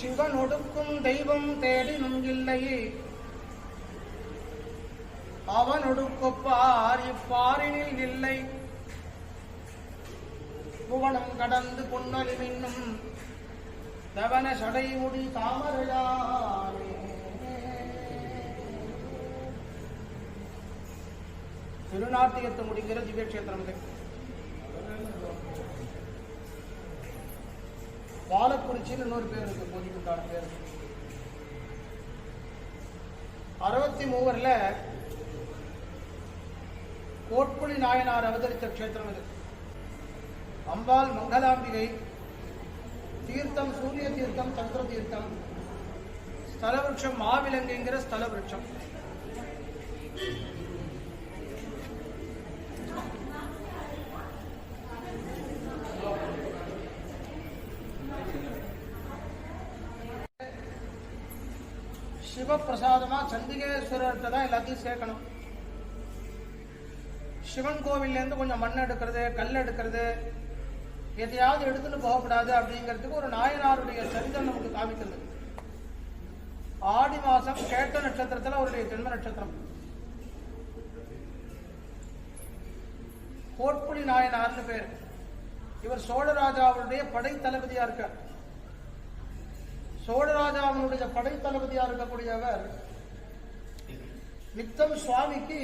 சிவனொடுக்கும் தெய்வம் தேடினும் இல்லை அவனொடுக்கொப்பார் இப்பாரினில் இல்லை. புவனம் கடந்து பொன்னலி மின்னும் தவன சடைமுடி தாமரையானே. திருநாட்டியத்து முடிக்கிற திவ்யக்ஷேத்திரம் இது பாலக்குறிச்சின்னு இன்னொரு பேர் இருக்கு பொதிக்குண்டான பேர். அறுபத்தி மூவர்ல கோட்புலி நாயனார் அவதரித்த க்ஷேத்திரம் இது. அம்பாள் மங்களாம்பிகை தீர்த்தம் சூரிய தீர்த்தம் சந்திர தீர்த்தம் ஸ்தல மாவிலங்குங்கிற மாவிலங்கைங்கிற விருட்சம் தான் எல்லாத்தையும் சேர்க்கணும். சிவன் கோவில்லேருந்து கொஞ்சம் மண் எடுக்கிறது கல் எடுக்கிறது எதையாவது எடுத்துட்டு போகக்கூடாது அப்படிங்கிறதுக்கு ஒரு நாயனாருடைய சரிதம் நமக்கு காமிக்கிறது ஆடி மாசம் கேட்ட நட்சத்திரத்தில் அவருடைய ஜென்ம நட்சத்திரம். கோட்புலி நாயனார்னு பேர். இவர் சோழராஜாவுடைய படை தளபதியா இருக்கார். சோழராஜாவினுடைய படை தளபதியா இருக்கக்கூடியவர் நித்தம் சுவாமிக்கு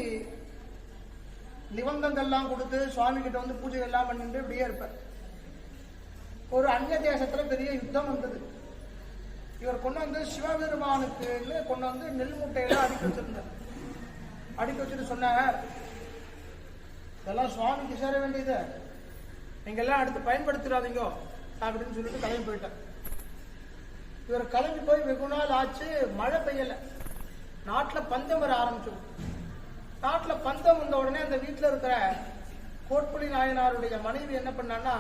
நிபந்தங்கள்லாம் கொடுத்து சுவாமி கிட்ட வந்து பூஜை எல்லாம் பண்ணிட்டு இப்படியே இருப்பார். ஒரு அந்நிய தேசத்துல பெரிய யுத்தம் வந்தது. இவர் கொண்டு வந்து சிவபெருமானுக்கு கொண்டு வந்து நெல் முட்டையெல்லாம் அடுக்கி வச்சிருந்தார். அடுக்கி வச்சுட்டு சொன்னாங்க இதெல்லாம் சுவாமிக்கு சேர வேண்டியது. நீங்க எல்லாம் அடுத்து பயன்படுத்திடாதீங்க அப்படின்னு சொல்லிட்டு கிளம்பி போயிட்டார். இவர் கிளம்பி போய் வெகு நாள் ஆச்சு மழை பெய்யலை. நாட்டில் பஞ்சம் வர ஆரம்பிச்சோம் நாட்டில் பஞ்சம் வந்த உடனே அந்த வீட்டில் இருக்கிற கோட்புலி நாயனாருடைய மனைவி என்ன பண்ணான்னா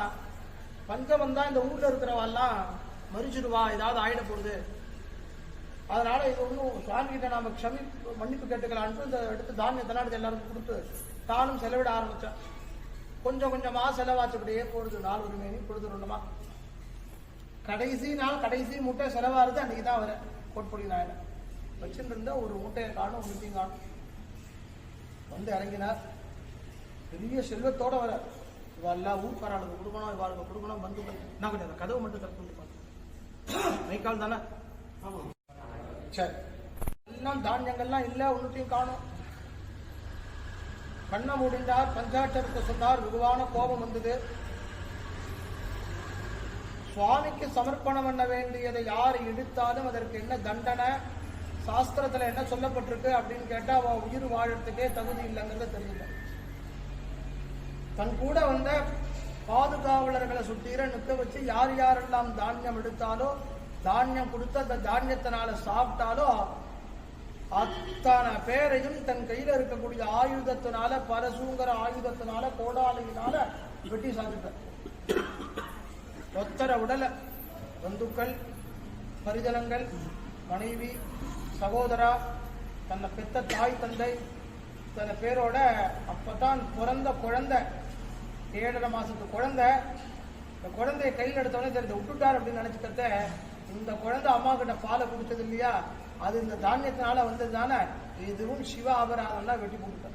பஞ்சம் வந்தா இந்த ஊர்ல இருக்கிறவெல்லாம் மறிச்சிடுவா ஏதாவது ஆயிட போகுது. அதனால இது ஒன்றும் சுவாமி கிட்ட நாம க்ஷமி மன்னிப்பு கேட்டுக்கலான்ட்டு இந்த எடுத்து தானியத்தை எடுத்து எல்லாருக்கும் கொடுத்து தானும் செலவிட ஆரம்பிச்சான் கொஞ்சம் கொஞ்சமா செலவாச்சுக்கிட்டே போடுது. நாள் ஒரு மேனி பொழுது ரெண்டுமா. கடைசி நாள் கடைசி மூட்டை செலவாகிறது அன்னைக்கு தான் வரேன் கோட்பொடி நாயனை வச்சுட்டு இருந்தா ஒரு மூட்டையை காணும் ஒன்றையும் காணும். வந்து இறங்கினார். பெரிய செல்வத்தோட வர இவா எல்லா ஊர்க்காரர்களுக்கு கொடுக்கணும் இவாளுக்கு கொடுக்கணும் வந்து நான் கொஞ்சம் அந்த கதவு மட்டும் திறந்து விட்டு மைக்கால் தானே? சரி. எல்லாம் தானியங்கள்லாம் இல்லை ஒன்றுத்தையும் காணும். கண்ணை மூடிந்தார் பஞ்சாட்சரத்தை சொன்னார். வெகுவான கோபம் வந்தது. சுவாமிக்கு சமர்ப்பணம் பண்ண வேண்டியதை யார் இடித்தாலும் அதற்கு என்ன தண்டனை? சாஸ்திரத்துல என்ன சொல்லப்பட்டிருக்கு அப்படின்னு கேட்டா அவ உயிர் வாழறதுக்கே தகுதி இல்லைங்கிறத தெரிஞ்சுக்க தன் கூட வந்த பாதுகாவலர்களை சுத்தீர நிற்க வச்சு யார் யாரெல்லாம் தானியம் எடுத்தாலோ தானியம் கொடுத்து அந்த தானியத்தினால சாப்பிட்டாலோ அத்தனை பேரையும் தன் கையில இருக்கக்கூடிய ஆயுதத்தினால பரசுங்கிற ஆயுதத்தினால கோடாலியினால வெட்டி சாதித்தார் ஒத்தர உடல பந்துக்கள் பரிதளங்கள் மனைவி சகோதரா தன்னை பெத்த தாய் தந்தை சில பேரோட அப்பதான் பிறந்த குழந்தை ஏழரை மாசத்து குழந்தை. இந்த குழந்தைய கையில் எடுத்தவொடனே தெரிஞ்ச விட்டுட்டார் அப்படின்னு நினைச்சுக்கிறத இந்த குழந்தை அம்மா கிட்ட பாலை குடிச்சது இல்லையா? அது இந்த தானியத்தினால வந்ததுனால இதுவும் சிவ அபராதம்லாம் வெட்டி போட்டுட்டார்.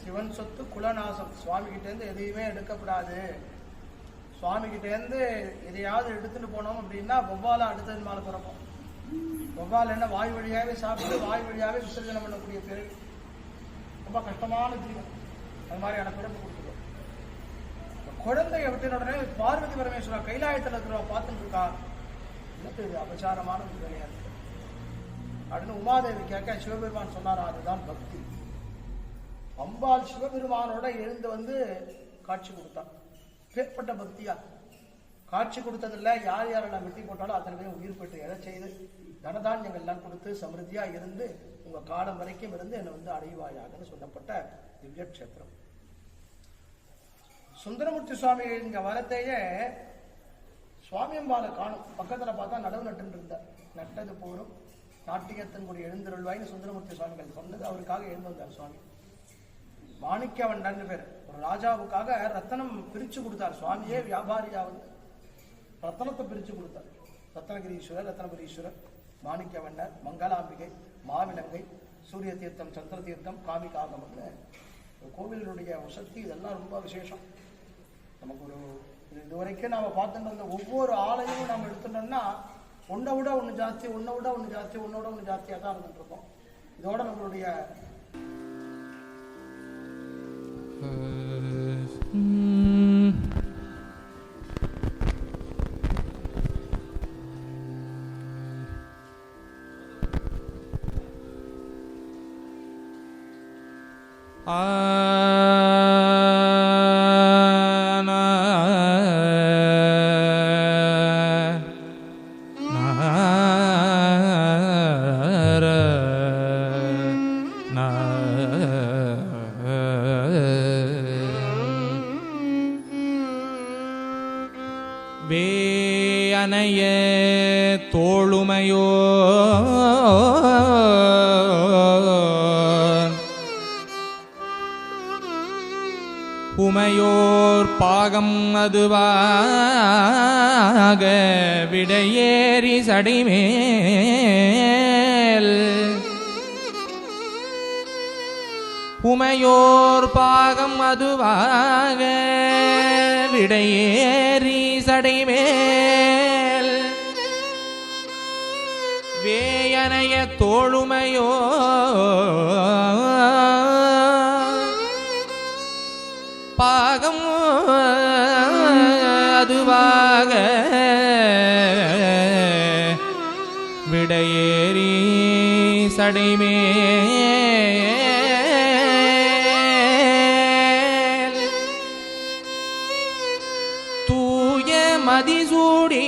சிவன் சொத்து குலநாசம். சுவாமி கிட்ட இருந்து எதையுமே எடுக்கப்படாது. சுவாமி கிட்ட இருந்து எதையாவது எடுத்துட்டு போனோம் அப்படின்னா வௌவால அடுத்தது மேலே பிறப்போம் வவ்வால் என்ன வாய் வழியாகவே சாப்பிட்டு வாய் வழியாகவே விசர்ஜனம் பண்ணக்கூடிய பிறகு ரொம்ப கஷ்டமான ஜீவன். அது மாதிரியான பிறப்பு கொடுத்துருவோம் இந்த குழந்தைய உடனே பார்வதி பரமேஸ்வரா கைலாயத்தில் இருக்கிறவ பார்த்துட்டு இருக்கா? எனக்கு இது அபச்சாரமான ஒரு வேலையா இருக்கு அப்படின்னு உமாதேவி கேட்க சிவபெருமான் சொன்னாரா? அதுதான் பக்தி. அம்பாள் சிவபெருமானோட எழுந்து வந்து காட்சி கொடுத்தான். பேர்பட்ட பக்தியா? காட்சி கொடுத்ததில்ல. யார் யாரெல்லாம் வெட்டி போட்டாலும் அத்தனை பேரும் உயிர் பெற்று எதை செய்து? தனதானியங்கள் எல்லாம் கொடுத்து சமிருத்தியா இருந்து உங்க காலம் வரைக்கும் இருந்து என்னை வந்து அடைவாயாகன்னு சொல்லப்பட்ட திவ்ய கஷேத்திரம் சுந்தரமூர்த்தி சுவாமி இங்க வரத்தையே சுவாமியம்பாலை காணும். பக்கத்துல பார்த்தா நடவு நட்டு இருந்தார். நட்டது போரும். நாட்டியத்தின் கூடிய எழுந்திருள்வாய்னு சுந்தரமூர்த்தி சுவாமிகள் சொன்னது அவருக்காக எழுந்து வந்தார் சுவாமி. மாணிக்கவண்டன் பேர். ஒரு ராஜாவுக்காக ரத்தனம் பிரிச்சு கொடுத்தார். சுவாமியே வியாபாரியா வந்து ரத்தனத்தை பிரிச்சு கொடுத்தார். ரத்னகிரீஸ்வரர் ரத்னபுரீஸ்வரர் மாணிக்கவண்ணர் மங்களாம்பிகை மாவிலங்கை சூரிய தீர்த்தம் சந்திர தீர்த்தம் காமிகாகம்னு ஒரு கோவிலினுடைய சக்தி இதெல்லாம் ரொம்ப விசேஷம். நமக்கு ஒரு இது இதுவரைக்கும் நாம பார்த்துட்டு இருந்த ஒவ்வொரு ஆலயமும் நம்ம எடுத்துட்டோம்னா ஒன்றை விட ஒன்று ஜாஸ்தி ஒன்றை விட ஒன்று ஜாஸ்தி ஒன்றை விட ஒன்று ஜாஸ்தியாக தான் இருந்துட்டு இருக்கோம். இதோட நம்மளுடைய அதுவாக விடையேறி சடிமேல். உமையோர் பாகம் அதுவாக விடையேறி சடைமேல். வேயனைய தோழுமையோ அதுவாக விடையேறி சடைமே. தூய மதிசூடி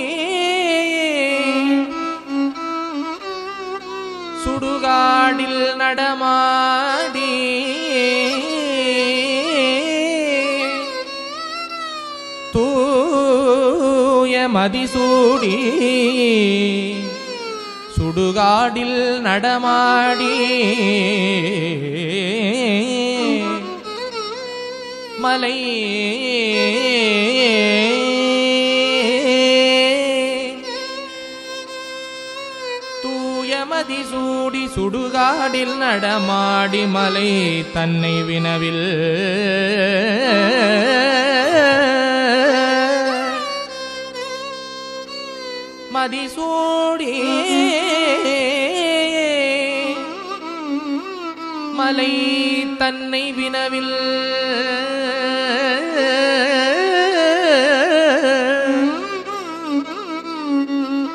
சுடுகாடில் நடமா தூய மதிசூடி. சுடுகாடில் நடமாடி. மலை. தூயமதி சூடி சுடுகாடில் நடமாடி. மலை தன்னை வினவில். மதிசூடி. மலை தன்னை வினவில்.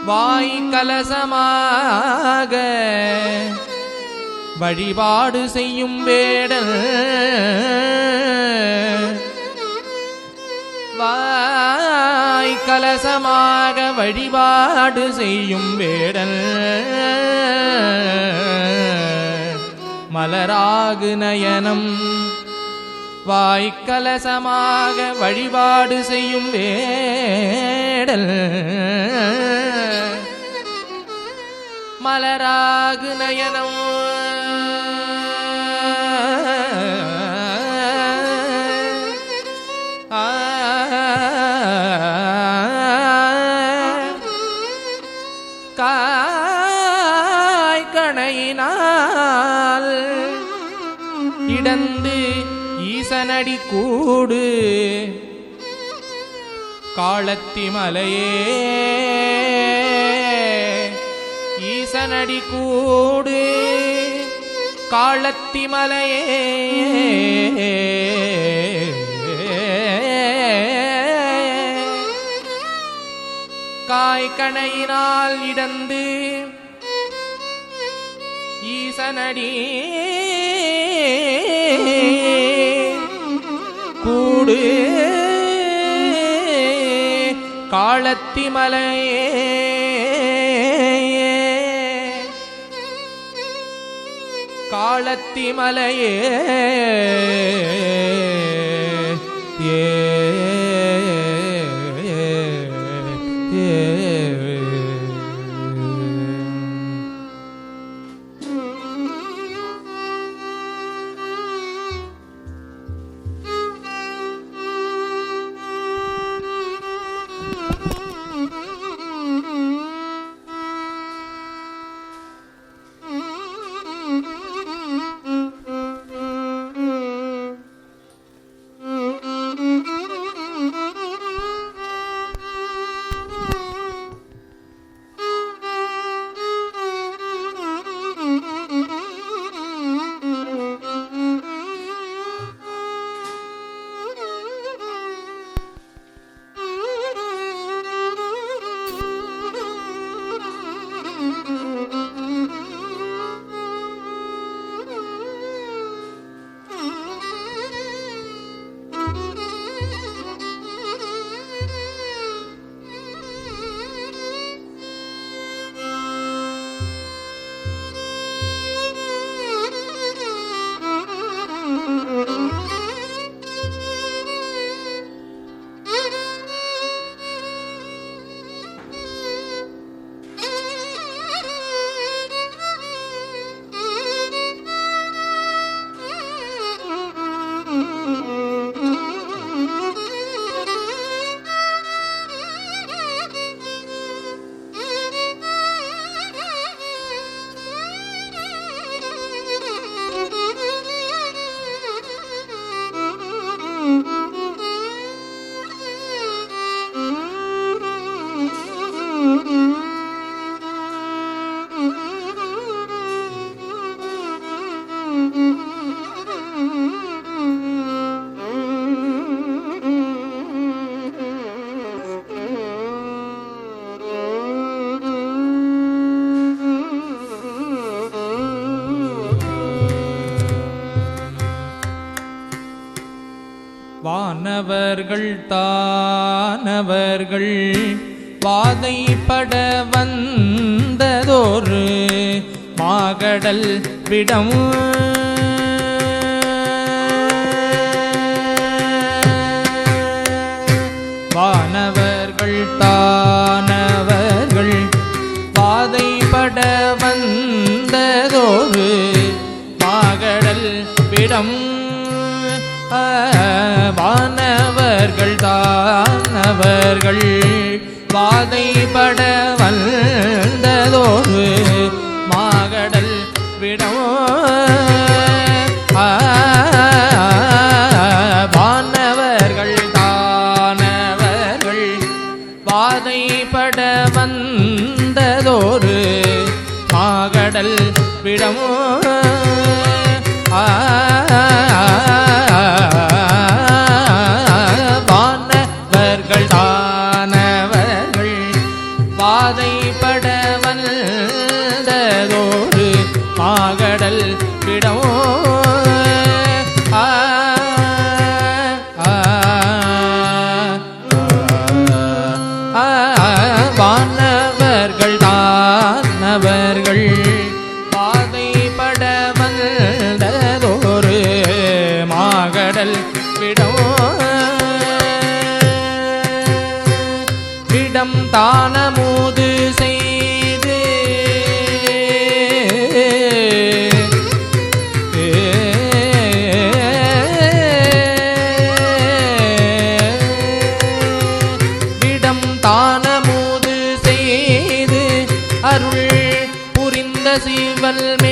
வாய் கலசமாக வழிபாடு செய்யும் வேடல். வா கலசமாக வழிபாடு செய்யும் வேடல். மலராகு நயனம். வாய்க்கலசமாக வழிபாடு செய்யும் வேடல். மலராகு நயனம். நடி கூடு. காலத்தி மலையே ஈசனடி கூடு. காலத்தி மலையே காய்கணையினால் இடந்து ஈசனடி. கூடு. காளத்தி மலையே காளத்தி மலையே ஏ. வானவர்கள் தானவர்கள் பாதைப்பட வந்ததொரு மாகடல் விடம் அவர்கள் பாதைப்பட வந்ததோடு மாகடல் விடம். வானவர்கள் தானவர்கள் பாதைப்பட வந்ததோடு மாகடல் விடமோ. ஆ வானவர்கள் Valverde.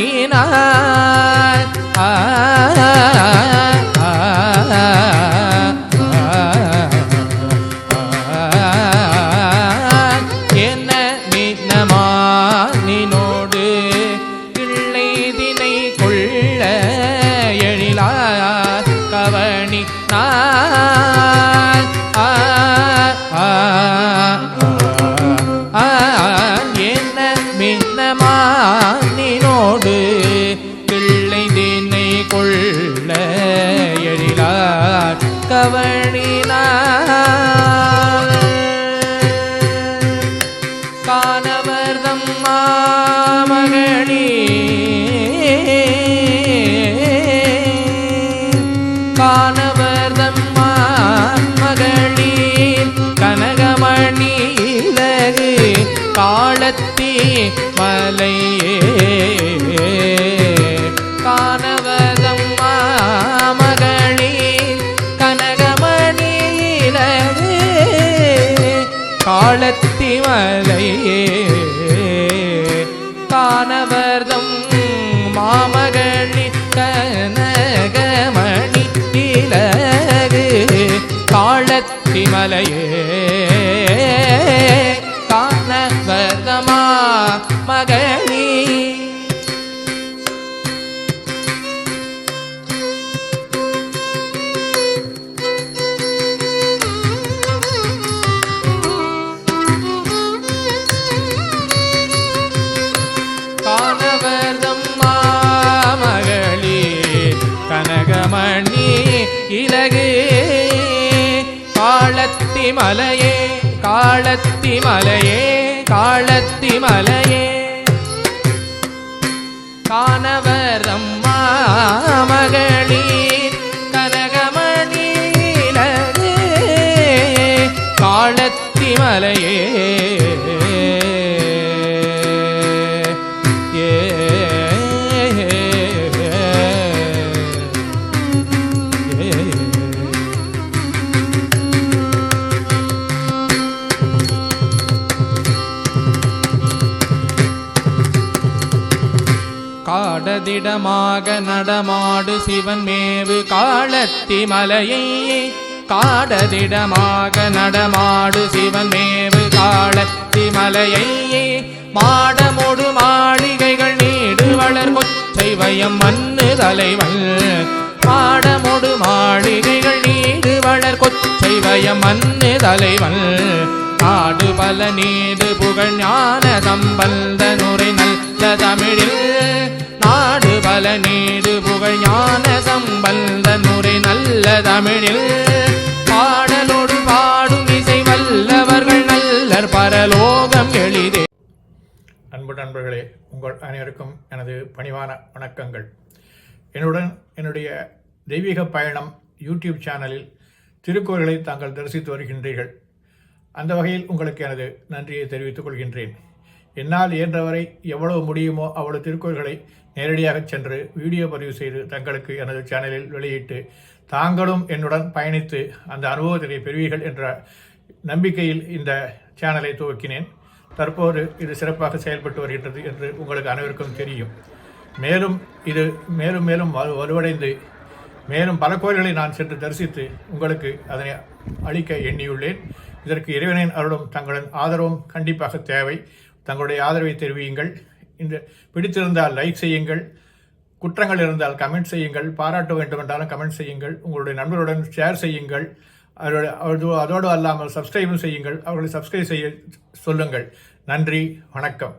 ನೀನಾ கண்ணே காணவர் தம்மான் மகளிர் கனகமணி இலகு காலத்தி மலையே. காணவதம்மா மகளிர் காலத்தி மலையே. காசிமலையே காண வர்தமா மகனீ. மலையே காளத்தி மலையே காளத்தி மலையே காணவர் அம்மா மகளிர் கனகமணி காளத்தி மலையே திடமாக நடமாடு சிவன் மேவு காலத்தி மலையை காடதிடமாக நடமாடு சிவன் மேவு காலத்தி மலையை மாடமோடு மாளிகைகள் நீடு வளர் கொச்சை வயம் மண்ணு தலைவன். மாடமோடு மாளிகைகள் நீடு வளர் கொச்சை வயம் மண்ணு தலைவன். நாடு பல நீடு புகழ் ஞான சம்பந்த நுரை நல்ல தமிழில் நாடு பல நீடு புகழ் ஞான சம்பந்த நுரை நல்ல தமிழில். பாடலோடு பாடும் இசை வல்லவர்கள் நல்லர் பரலோகம் எளிதே. அன்பு நண்பர்களே உங்கள் அனைவருக்கும் எனது பணிவான வணக்கங்கள். என்னுடன் என்னுடைய தெய்வீக பயணம் யூடியூப் சேனலில் திருக்கோயில்களை தாங்கள் தரிசித்து வருகின்றீர்கள். அந்த வகையில் உங்களுக்கு எனது நன்றியை தெரிவித்துக் கொள்கின்றேன். என்னால் இயன்றவரை எவ்வளவு முடியுமோ அவ்வளவு திருக்கோயில்களை நேரடியாக சென்று வீடியோ பதிவு செய்து தங்களுக்கு எனது சேனலில் வெளியிட்டு தாங்களும் என்னுடன் பயணித்து அந்த அனுபவத்தினை பெறுவீர்கள் என்ற நம்பிக்கையில் இந்த சேனலை துவக்கினேன். தற்போது இது சிறப்பாக செயல்பட்டு வருகின்றது என்று உங்களுக்கு அனைவருக்கும் தெரியும். மேலும் இது மேலும் மேலும் வலு- வலுவடைந்து மேலும் பல கோயில்களை நான் சென்று தரிசித்து உங்களுக்கு அதனை அளிக்க எண்ணியுள்ளேன். இதற்கு இறைவனின் அருளும் தங்களின் ஆதரவும் கண்டிப்பாக தேவை. தங்களுடைய ஆதரவை தெரிவியுங்கள். இந்த பிடித்திருந்தால் லைக் செய்யுங்கள். குற்றங்கள் இருந்தால் கமெண்ட் செய்யுங்கள். பாராட்ட வேண்டும் என்றாலும் கமெண்ட் செய்யுங்கள். உங்களுடைய நண்பர்களுடன் ஷேர் செய்யுங்கள். அதோடு அதோ- அதோடு அல்லாமல் சப்ஸ்கிரைபும் செய்யுங்கள். அவர்களை சப்ஸ்கிரைப் செய்ய சொல்லுங்கள். நன்றி வணக்கம்.